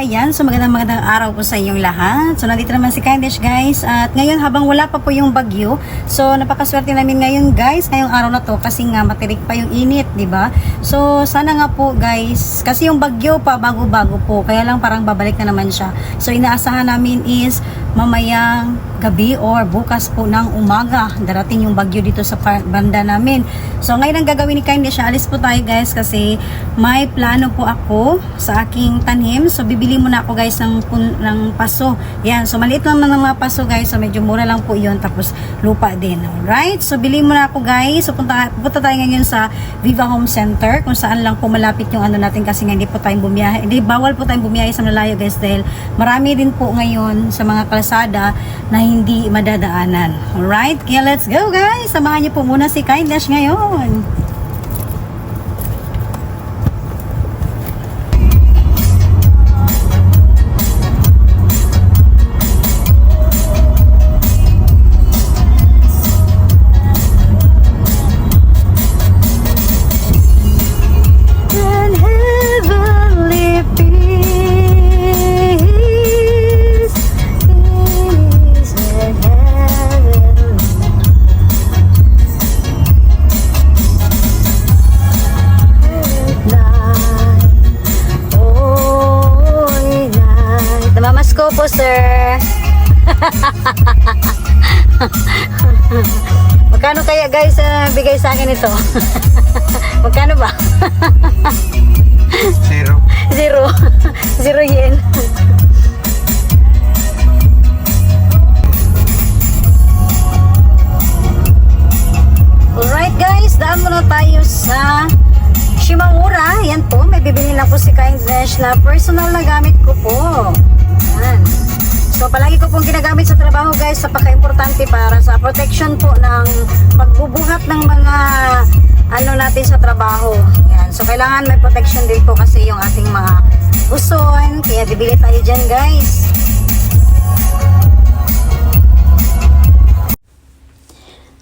Ayan, so magandang magandang araw po sa inyong lahat. So nandito naman si Kindish guys at ngayon habang wala pa po yung bagyo, so napakaswerte namin ngayon guys, ngayong araw na to kasi nga matirik pa yung init, di ba? So sana nga po guys, kasi yung bagyo pa bago-bago po, kaya lang parang babalik na naman siya. So inaasahan namin is mamayang gabi or bukas po ng umaga, darating yung bagyo dito sa banda namin. So ngayon ang gagawin ni Kindish, alis po tayo guys kasi may plano po ako sa aking tanim. So, bibili muna ako guys ng, ng paso. Yan. So, maliit lang ng mga paso guys. So, medyo mura lang po yun. Tapos, lupa din. Alright? So, bili muna ako guys. So, punta, punta tayo ngayon sa Viva Home Center kung saan lang po malapit yung ano natin kasi nga hindi po tayong bumiyahe. Hindi, bawal po tayong bumiyahe sa malayo guys dahil marami din po ngayon sa mga kalsada na hindi madadaanan. Alright? Kaya let's go guys. Samahan niyo po muna si Kindness ngayon. Akin ito? Magkano ba? Zero. Zero. Zero yen. Alright guys, daan muna tayo sa Shimamura. Yan po, may bibili lang po si Kindness na personal na gamit ko po. Yan. So palagi ko pong ginagamit sa trabaho guys, napaka-importante para sa protection po ng pagbubuhat ng mga ano natin sa trabaho. Yan. So kailangan may protection din po kasi yung ating mga uson. Kaya bibili tayo dyan guys.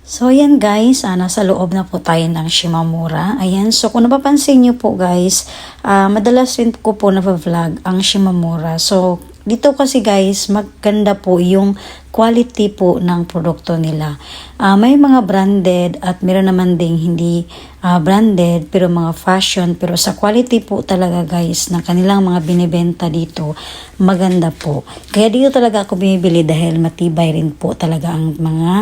So, ayan guys, ah, nasa loob na po tayo ng Shimamura. Ayan, so kung napapansin nyo po guys, ah, madalas rin ko po na-vlog ang Shimamura. So, dito kasi guys, maganda po yung quality po ng produkto nila. Ah, may mga branded at meron naman ding hindi ah, branded pero mga fashion pero sa quality po talaga guys ng kanilang mga binibenta dito maganda po. Kaya dito talaga ako bumibili dahil matibay rin po talaga ang mga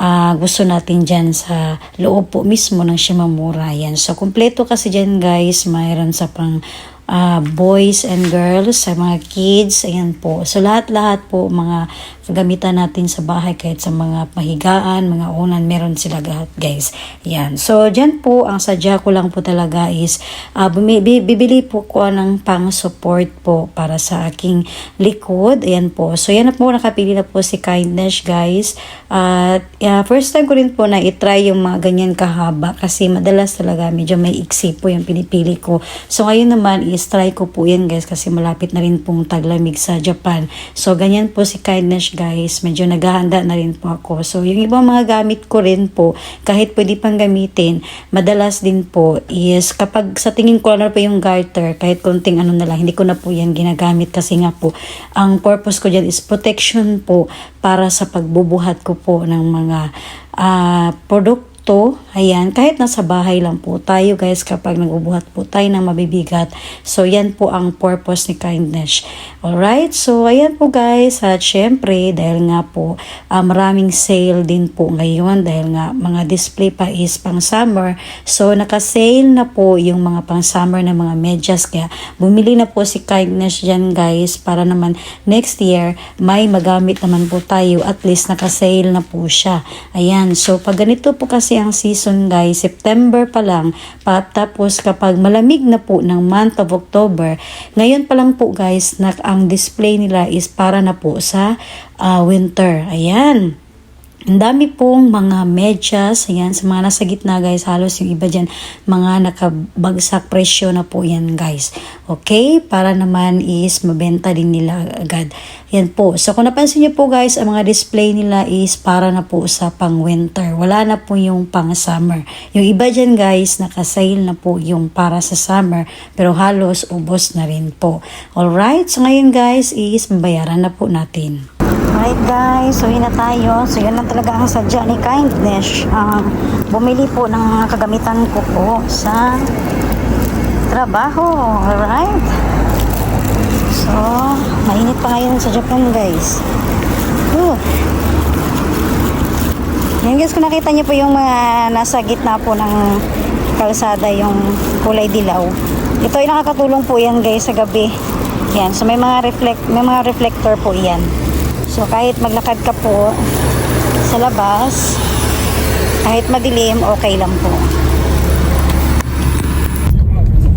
ah, gusto natin dyan sa loob po mismo ng Shimamura. Yan. So, kompleto kasi dyan guys, mayroon sa pang ah, boys and girls, sa mga kids, ayan po. So lahat-lahat po mga gamitan natin sa bahay kahit sa mga pahigaan, mga unan, meron sila lahat guys. Yan. So dyan po, ang sadya ko lang po talaga is bi- bibili po ko ng pang support po para sa aking likod. Ayan po. So yan na po, nakapili na po si Kindness guys. At yeah, first time ko rin po na itry yung mga ganyan kahaba kasi madalas talaga medyo may iksi po yung pinipili ko. So ngayon naman is try ko po yan guys kasi malapit na rin pong taglamig sa Japan. So ganyan po si Kindness guys. Medyo naghahanda na rin po ako. So yung ibang mga gamit ko rin po kahit pwede pang gamitin madalas din po is kapag sa tingin ko ano pa yung garter kahit konting ano na lang hindi ko na po yan ginagamit kasi nga po ang purpose ko dyan is protection po para sa pagbubuhat ko po ng mga ah, produkto ayan, kahit nasa bahay lang po tayo guys kapag nagbubuhat po tayo ng mabibigat. So, yan po ang purpose ni kindness. Alright, so ayan po guys. At syempre, dahil nga po ah, maraming sale din po ngayon dahil nga mga display pa is pang summer. So, naka-sale na po yung mga pang summer na mga medyas. Kaya, bumili na po si kindness dyan guys para naman next year may magamit naman po tayo. At least naka-sale na po siya. Ayan, so pag ganito po kasi ang season guys, September pa lang, pa, tapos kapag malamig na po ng month of October, ngayon pa lang po guys, na ang display nila is para na po sa ah, winter. Ayan. Ang dami pong mga medyas, ayan, sa mga nasa gitna guys, halos yung iba dyan, mga nakabagsak presyo na po yan guys. Okay? Para naman is mabenta din nila agad. Yan po. So kung napansin niyo po guys, ang mga display nila is para na po sa pang winter. Wala na po yung pang summer. Yung iba dyan guys, nakasale na po yung para sa summer, pero halos ubos na rin po. Alright? So ngayon guys is mabayaran na po natin. Alright guys, so yun na tayo. So yun lang talaga ang sadya ni Kindness. Um, bumili po ng mga kagamitan ko po sa trabaho. Alright? So, mainit pa ngayon sa Japan guys. Whew. Yan guys, kung nakita niyo po yung mga nasa gitna po ng kalsada, yung kulay dilaw. Ito ay nakakatulong po yan guys sa gabi. Yan, so may mga reflect may mga reflector po yan. So kahit maglakad ka po sa labas, kahit madilim, okay lang po.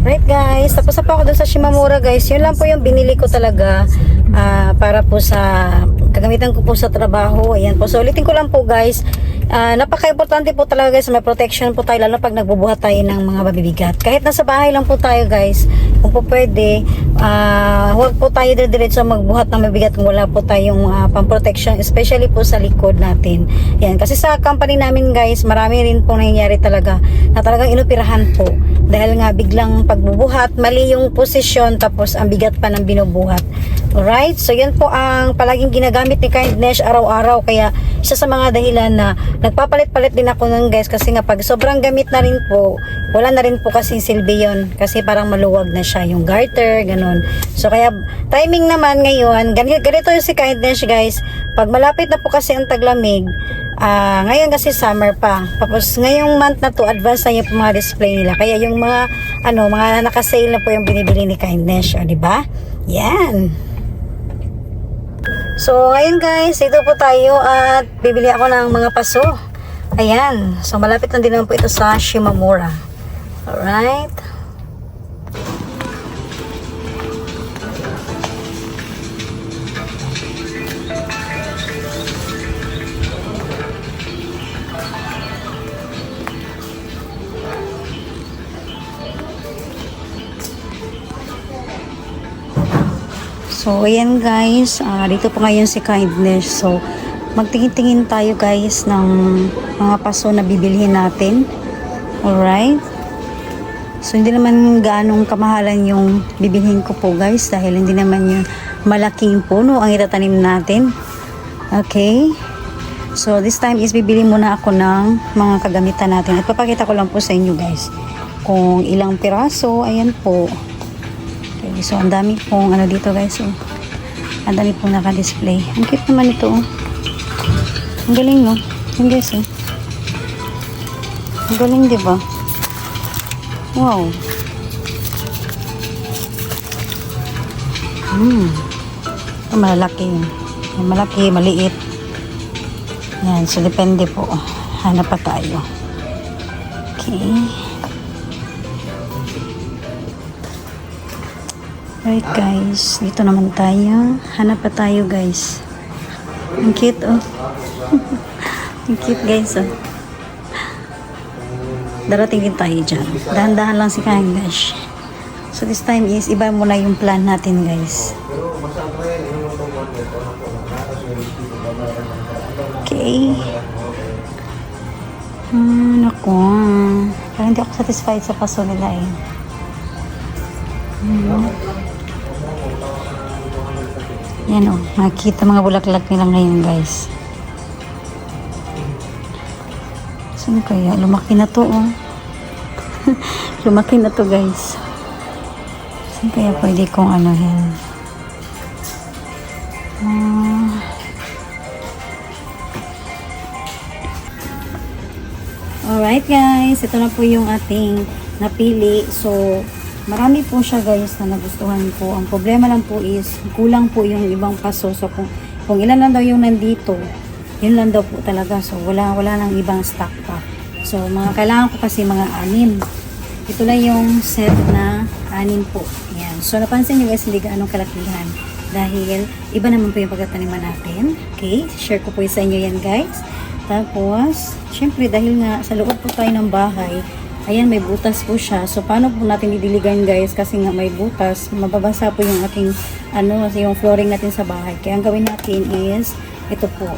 Right guys, tapos na po ako dun sa Shimamura guys. Yun lang po yung binili ko talaga ah, para po sa kagamitan ko po sa trabaho. Ayan po. So ulitin ko lang po guys. Ah, napaka-importante po talaga guys, may protection po tayo lalo pag nagbubuhat tayo ng mga mabibigat. Kahit nasa bahay lang po tayo guys, kung po pwede, ah, huwag po tayo diretso magbuhat ng mabibigat kung wala po tayong ah, pang-protection, especially po sa likod natin. Yan, kasi sa company namin guys, marami rin po nangyayari talaga na talagang inoperahan po. Dahil nga biglang pagbubuhat, mali yung posisyon tapos ang bigat pa ng binubuhat. Alright? So yan po ang palaging ginagamit ni Kindness araw-araw. Kaya isa sa mga dahilan na nagpapalit-palit din ako nun guys kasi nga pag sobrang gamit na rin po, wala na rin po kasi silbi yun kasi parang maluwag na siya yung garter, ganun. So kaya timing naman ngayon, ganito, ganito yung si Kindness guys. Pag malapit na po kasi ang taglamig, Ah, ngayon kasi summer pa. Tapos ngayong month na to, advance na yung mga display nila. Kaya yung mga ano, mga naka-sale na po yung binibili ni Kindness, o, di ba? Yan. So, ngayon guys, ito po tayo at bibili ako ng mga paso. Ayan. So, malapit na din po ito sa Shimamura. Alright. So, ayan guys. ah, dito po ngayon si Kindness. So, magtingin-tingin tayo guys ng mga paso na bibilhin natin. Alright? So, hindi naman ganong kamahalan yung bibilhin ko po guys dahil hindi naman yung malaking puno ang itatanim natin. Okay? So, this time is bibili muna ako ng mga kagamitan natin. At papakita ko lang po sa inyo guys kung ilang piraso. Ayan po. Okay, so ang dami pong ano dito guys. Oh. Ang dami pong naka-display. Ang cute naman ito. Oh. Ang galing no. Yung guys oh. Ang galing di ba? Wow. Hmm. Ito malalaki. Yung malaki, maliit. Yan. So depende po. Hanap pa tayo. Okay. Right guys, dito naman tayo. Hanap pa tayo guys. Ang cute oh. Ang cute guys oh. Darating din tayo dyan. Dahan-dahan lang si Kangash. So this time is iba muna yung plan natin guys. Okay. Hmm, naku. Parang hindi ako satisfied sa paso nila eh. Hmm. Yan o, nakikita mga bulaklak nila ngayon guys. Saan kaya? Lumaki na to oh. Lumaki na to guys. Saan kaya pwede kong ano yan? Ah. Alright guys, ito na po yung ating napili. So, marami po siya guys na nagustuhan ko. Ang problema lang po is, kulang po yung ibang paso. So, kung, kung ilan lang daw yung nandito, yun lang daw po talaga. So, wala, wala nang ibang stock pa. So, mga kailangan ko kasi mga anim. Ito lang yung set na anim po. Yan. So, napansin nyo guys, hindi gaanong kalakihan. Dahil, iba naman po yung pagtataniman natin. Okay? Share ko po sa inyo yan guys. Tapos, syempre dahil nga sa loob po tayo ng bahay, ayan may butas po siya. So paano po natin didiligan guys kasi nga may butas, mababasa po yung ating ano, yung flooring natin sa bahay. Kaya ang gawin natin is ito po.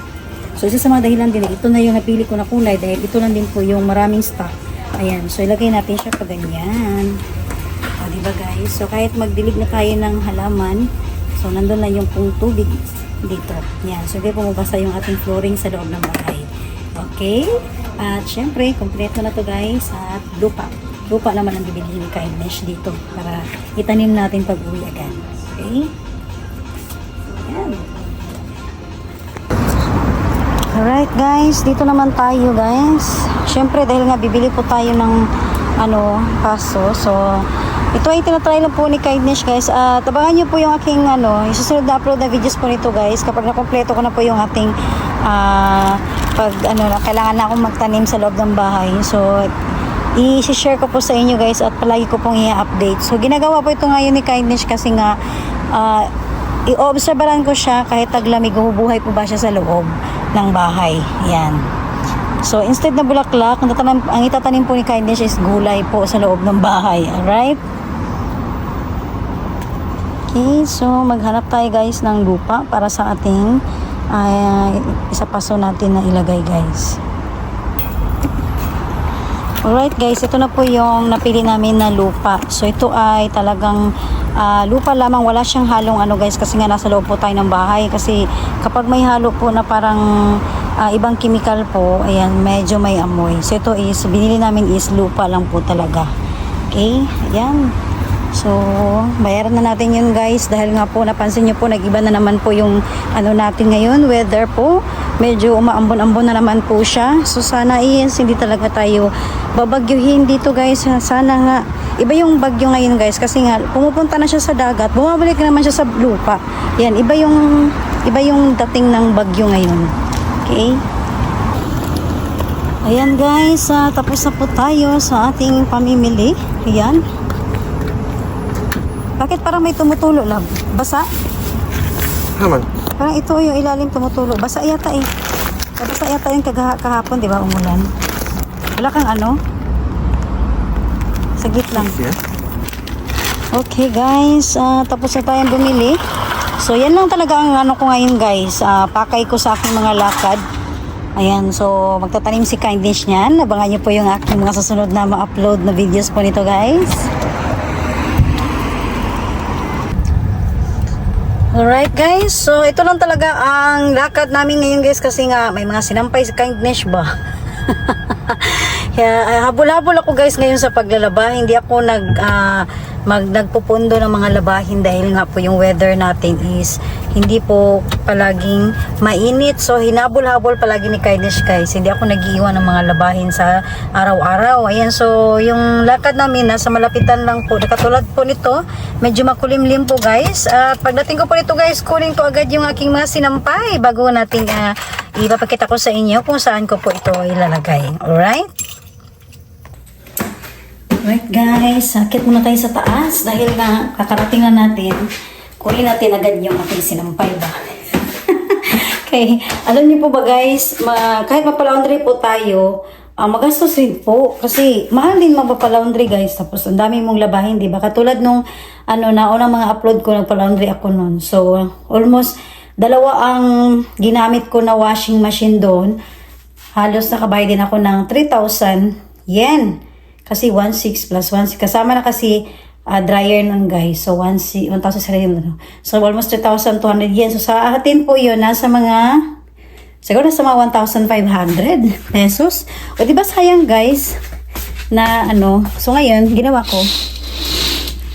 So isa sa mga dahilan din, ito na yung napili ko na kulay dahil ito lang din po yung maraming stock. Ayan, so ilagay natin siya pa ganyan. O, diba guys? So kahit magdilig na tayo ng halaman, so nandun na yung pong tubig dito. Yan, so hindi po mabasa yung ating flooring sa loob ng bahay. Okay? At syempre, kompleto na to guys at lupa. Lupa naman ang bibilihin ni Kindness dito para itanim natin pag uwi agad. Okay? Yan. Alright guys, dito naman tayo guys. Syempre dahil nga bibili po tayo ng ano, paso. So, ito ay tinatry lang po ni Kindness guys. At abangan nyo po yung aking ano, susunod na upload na videos po nito guys. Kapag nakompleto ko na po yung ating ah, pag ano, na, kailangan na akong magtanim sa loob ng bahay. So, i-share ko po sa inyo guys at palagi ko pong i-update. So, ginagawa po ito ngayon ni Kindness kasi nga ah, i-obserbaran ko siya kahit taglamig, humubuhay po ba siya sa loob ng bahay. Yan. So, instead na bulaklak, ang, tatanim, ang itatanim po ni Kindness is gulay po sa loob ng bahay. Alright? Okay, so maghanap tayo guys ng lupa para sa ating uh, isa paso natin na ilagay guys. Alright guys, ito na po yung napili namin na lupa. So ito ay talagang ah, lupa lamang, wala siyang halong ano guys kasi nga nasa loob po tayo ng bahay. Kasi kapag may halo po na parang ah, ibang chemical po, ayan, medyo may amoy. So ito is, binili namin is lupa lang po talaga. Okay, ayan. So, bayaran na natin yun guys dahil nga po napansin nyo po nag-iba na naman po yung ano natin ngayon, weather po. Medyo umaambon-ambon na naman po siya. So, sana is hindi talaga tayo babagyuhin dito guys. Sana nga iba yung bagyo ngayon guys kasi nga pumupunta na siya sa dagat, bumabalik naman siya sa lupa. Yan, iba yung iba yung dating ng bagyo ngayon. Okay? Ayan guys, ah, tapos na po tayo sa ating pamimili. Ayan. Bakit parang may tumutulo lang? Basa? Naman. Parang ito yung ilalim tumutulo. Basa yata eh. Basa yata yung kagaha, kahapon, di ba, umulan? Wala kang ano? Saglit lang. Yeah. Okay guys, ah, tapos na tayong bumili. So yan lang talaga ang ano ko ngayon guys. Ah, pakay ko sa aking mga lakad. Ayan, so magtatanim si Kindness niyan. Abangan niyo po yung aking mga susunod na ma-upload na videos po nito guys. Alright guys, so ito lang talaga ang lakad namin ngayon guys kasi nga may mga sinampay si Kindness ba? Kaya ah, habol-habol ako guys ngayon sa paglalaba. Hindi ako nag ah, mag nagpupundo ng mga labahin dahil nga po yung weather natin is hindi po palaging mainit. So hinabol-habol palagi ni Kindness guys. Hindi ako nagiiwan ng mga labahin sa araw-araw. Ayan, so yung lakad namin nasa malapitan lang po. Katulad po nito, medyo makulimlim po guys. At pagdating ko po nito guys, kunin ko agad yung aking mga sinampay bago natin ah, ipapakita ko sa inyo kung saan ko po ito ilalagay. Alright? Alright guys, sakit muna tayo sa taas dahil nga kakarating na natin. Kunin natin agad yung ating sinampay ba. okay, alam niyo po ba guys, ma, kahit mapalaundry po tayo, ah, magastos rin po kasi mahal din magpapalaundry guys tapos ang dami mong labahin di ba katulad nung ano na unang mga upload ko nagpalaundry ako noon so almost dalawa ang ginamit ko na washing machine doon halos nakabayad din ako ng 3,000 yen. Kasi 1,600 plus 1,600. Kasama na kasi ah, dryer nun guys. So 1,600 1,000 ano. So almost 3,200 yen. So sa atin po yun, nasa mga siguro nasa mga 1,500 pesos. O diba sayang guys na ano. So ngayon, ginawa ko.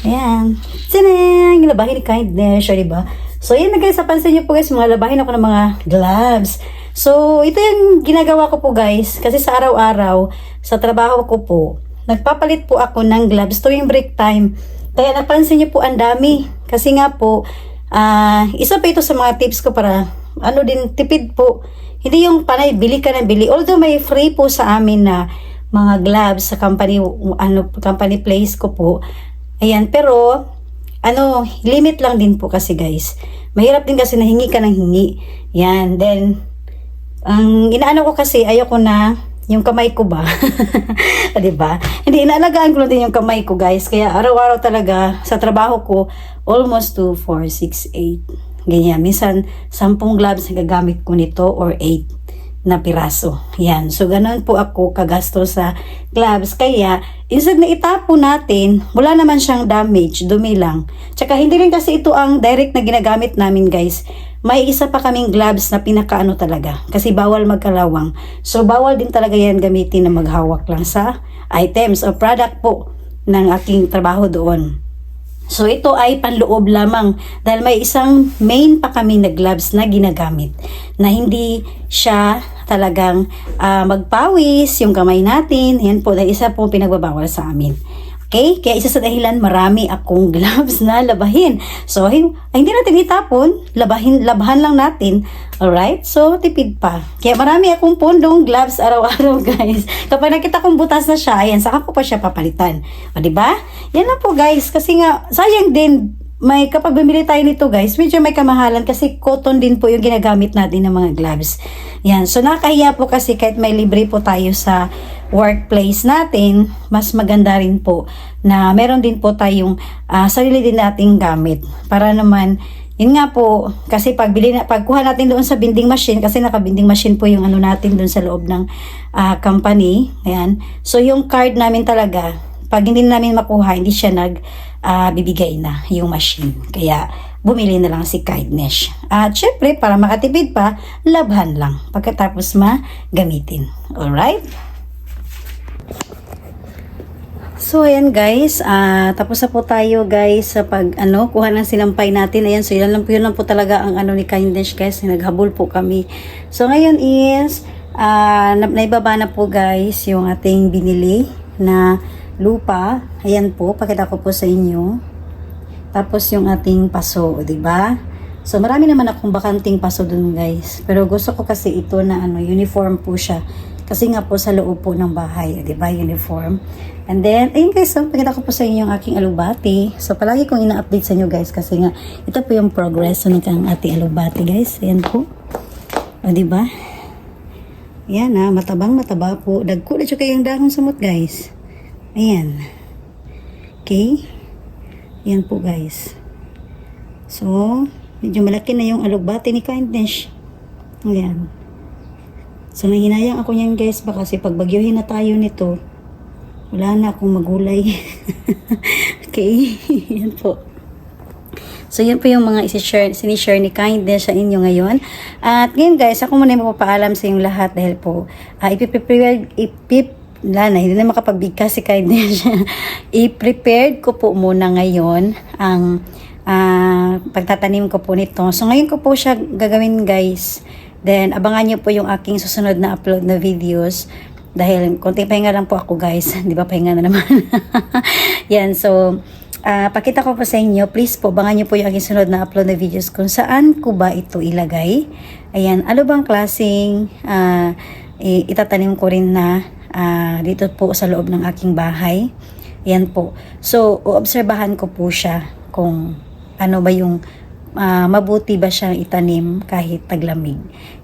Ayan. Sinang! Labahin ni kindness. O diba? So, yun na guys, napansin niyo po guys, mga labahin ako ng mga gloves. So, ito yung ginagawa ko po guys. Kasi sa araw-araw, sa trabaho ko po, nagpapalit po ako ng gloves tuwing break time. Kaya napansin niyo po ang dami. Kasi nga po, ah isa pa ito sa mga tips ko para, ano din, tipid po. Hindi yung panay, bili ka ng bili. Although may free po sa amin na mga gloves sa company, ano, company place ko po. Ayan, pero, ano, limit lang din po kasi guys. Mahirap din kasi nahingi ka ng hingi. Yan, then, ang inaano ko kasi ayoko na yung kamay ko ba? 'Di ba? Hindi inaalagaan ko lang din yung kamay ko, guys. Kaya araw-araw talaga sa trabaho ko almost 2 4 6 8. Ganyan. Minsan 10 gloves ang gagamit ko nito or 8 na piraso. Yan. So, ganun po ako kagasto sa gloves. Kaya, instead na itapo natin, wala naman siyang damage, dumi lang. Tsaka, hindi rin kasi ito ang direct na ginagamit namin, guys. May isa pa kaming gloves na pinakaano talaga. Kasi bawal magkalawang. So, bawal din talaga yan gamitin na maghawak lang sa items o product po ng aking trabaho doon. So ito ay panloob lamang dahil may isang main pa kami na gloves na ginagamit na hindi siya talagang ah, magpawis yung kamay natin. Yan po dahil isa po pinagbabawal sa amin. Okay? Kaya isa sa dahilan marami akong gloves na labahin. So ay, hindi natin itapon, labahin, labahan lang natin. Alright? So tipid pa. Kaya marami akong pondong gloves araw-araw guys. Kapag nakita kong butas na siya, ayan, saka ko pa siya papalitan. O di ba? Yan lang po guys kasi nga sayang din may kapag bumili tayo nito guys, medyo may kamahalan kasi cotton din po yung ginagamit natin ng mga gloves. Yan. So nakakahiya po kasi kahit may libre po tayo sa workplace natin, mas maganda rin po na meron din po tayong ah, sarili din nating gamit para naman yun nga po, kasi pagbili na, pagkuha natin doon sa binding machine, kasi naka-binding machine po yung ano natin doon sa loob ng ah, company. Ayan. So, yung card namin talaga, pag hindi namin makuha, hindi siya nag bibigay na yung machine. Kaya, bumili na lang si Kindness. At syempre, para makatipid pa, labhan lang pagkatapos magamitin. Alright? So, ayan guys, ah tapos na po tayo guys sa pag, ano, kuha ng sinampay natin. Ayan, so yun lang po, yun lang po talaga ang ano ni Kindness guys, naghabol po kami. So, ngayon is, na, naibaba na po guys yung ating binili na lupa. Ayan po, pakita ko po sa inyo. Tapos yung ating paso, di ba? So marami naman akong bakanting paso dun guys. Pero gusto ko kasi ito na ano, uniform po siya. Kasi nga po sa loob po ng bahay, di ba? Uniform. And then, ayun guys, so, pakita ko po sa inyo yung aking alubati. So palagi kong ina-update sa inyo guys kasi nga ito po yung progress ng ang ating alubati guys. Ayan po. O di ba? Ayan ha, matabang mataba po. Dagko na siya kayang dahon samot guys. Ayan. Okay. Yan po guys. So, medyo malaki na yung alugbati ni Kindness. Ayan. So, nahinayang ako niyan guys ba kasi pag bagyuhin na tayo nito, wala na akong magulay. okay. Yan po. So, yan po yung mga isi-share, sinishare ni Kindness sa inyo ngayon. At ngayon guys, ako muna yung magpapaalam sa inyong lahat dahil po, uh, ipiprepare, ipip, wala na, hindi na makapagbigkas si Kindness. I-prepared ko po muna ngayon ang ah, pagtatanim ko po nito. So, ngayon ko po siya gagawin guys. Then, abangan nyo po yung aking susunod na upload na videos. Dahil, konting pahinga lang po ako guys. Di ba, pahinga na naman. Yan, so, ah, pakita ko po sa inyo. Please po, abangan nyo po yung aking sunod na upload na videos kung saan ko ba ito ilagay. Ayan, ano bang klaseng ah, i- itatanim ko rin na ah, dito po sa loob ng aking bahay. Yan po. So, uobserbahan ko po siya kung ano ba yung ah, mabuti ba siyang itanim kahit taglamig.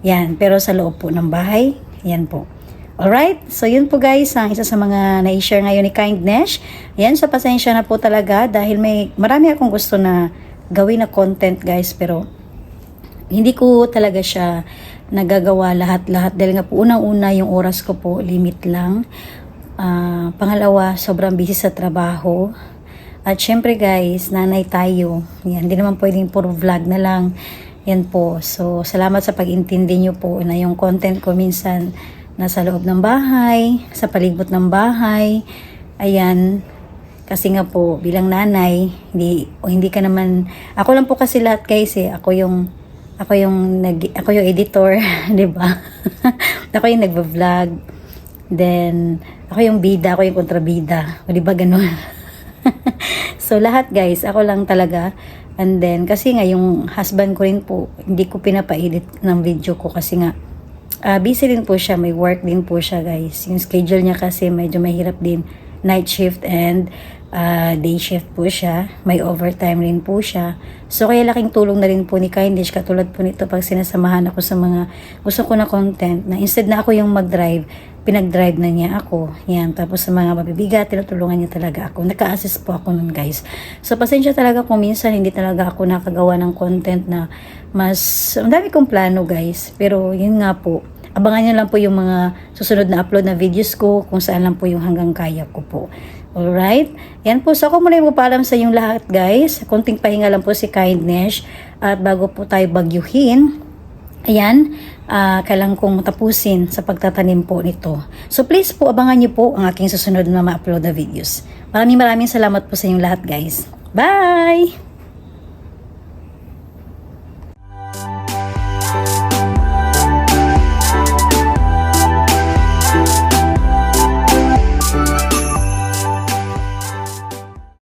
Yan. Pero sa loob po ng bahay, yan po. Alright? So, yun po guys, ang isa sa mga na-share ngayon ni Kindness. Yan, so pasensya na po talaga dahil may marami akong gusto na gawin na content guys, pero hindi ko talaga siya nagagawa lahat-lahat dahil nga po unang-una yung oras ko po limit lang. Ah, pangalawa, sobrang busy sa trabaho. At syempre guys, nanay tayo. Yan, hindi naman pwedeng puro vlog na lang. Yan po. So, salamat sa pag-intindi nyo po na yung content ko minsan nasa loob ng bahay, sa palibot ng bahay. Ayan, kasi nga po, bilang nanay, hindi, o hindi ka naman, ako lang po kasi lahat guys eh, ako yung, ako yung, nag, ako yung editor, di ba? ako yung nagva-vlog, then, ako yung bida, ako yung kontrabida, di ba ganun? so, lahat guys, ako lang talaga, and then, kasi nga yung husband ko rin po, hindi ko pinapa-edit ng video ko kasi nga, Ah, busy din po siya, may work din po siya guys. Yung schedule niya kasi medyo mahirap din, night shift and ah, day shift po siya. May overtime rin po siya. So, kaya laking tulong na rin po ni Kindish. Katulad po nito pag sinasamahan ako sa mga gusto ko na content na instead na ako yung mag-drive, pinag-drive na niya ako. Yan. Tapos sa mga mabibigat, tinutulungan niya talaga ako. Naka-assist po ako nun guys. So, pasensya talaga kung minsan hindi talaga ako nakagawa ng content na mas, ang dami kong plano guys. Pero yun nga po, abangan niyo lang po yung mga susunod na upload na videos ko kung saan lang po yung hanggang kaya ko po. Alright? Yan po. So ako muna yung paalam sa inyong lahat guys. Konting pahinga lang po si Kindness. At bago po tayo bagyuhin, ayan, ah kailangan kong tapusin sa pagtatanim po nito. So please po, abangan niyo po ang aking susunod na ma-upload na videos. Maraming maraming salamat po sa inyong lahat guys. Bye!